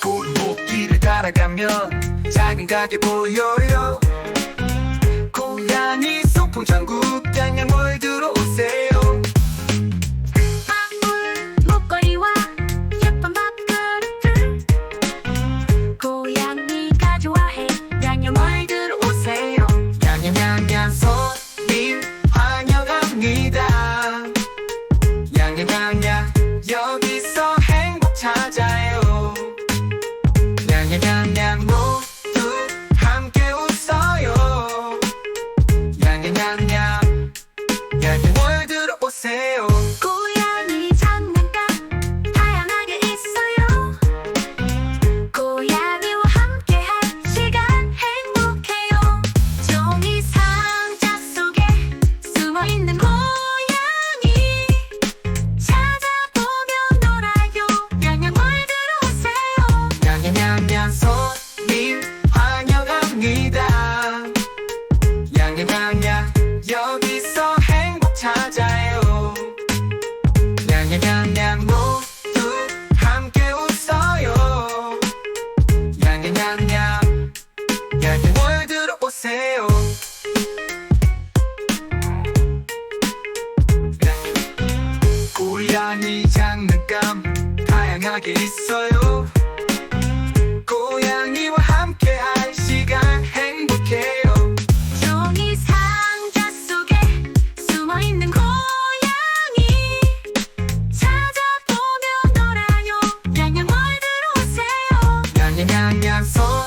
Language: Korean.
골목길을 따라가면 작은 가게 보여요. 고양이 소풍 전국 양양월드로 오세요. 빵물 목걸이와 예쁜 밥그릇들. 고양이가 좋아해 양념월드로 오세요. 양양양양 손 양양양양 여기서 행복 찾아요. 양양양양 모두 함께 웃어요. 양양양양 양양월드로 오세요 양양양양 여기서 행복 찾아요. 양양 양양 모두 함께 웃어요. 양양 양양 양양 월드로 오세요. 고양이 장난감 다양하게 있어요 Yeah, yeah.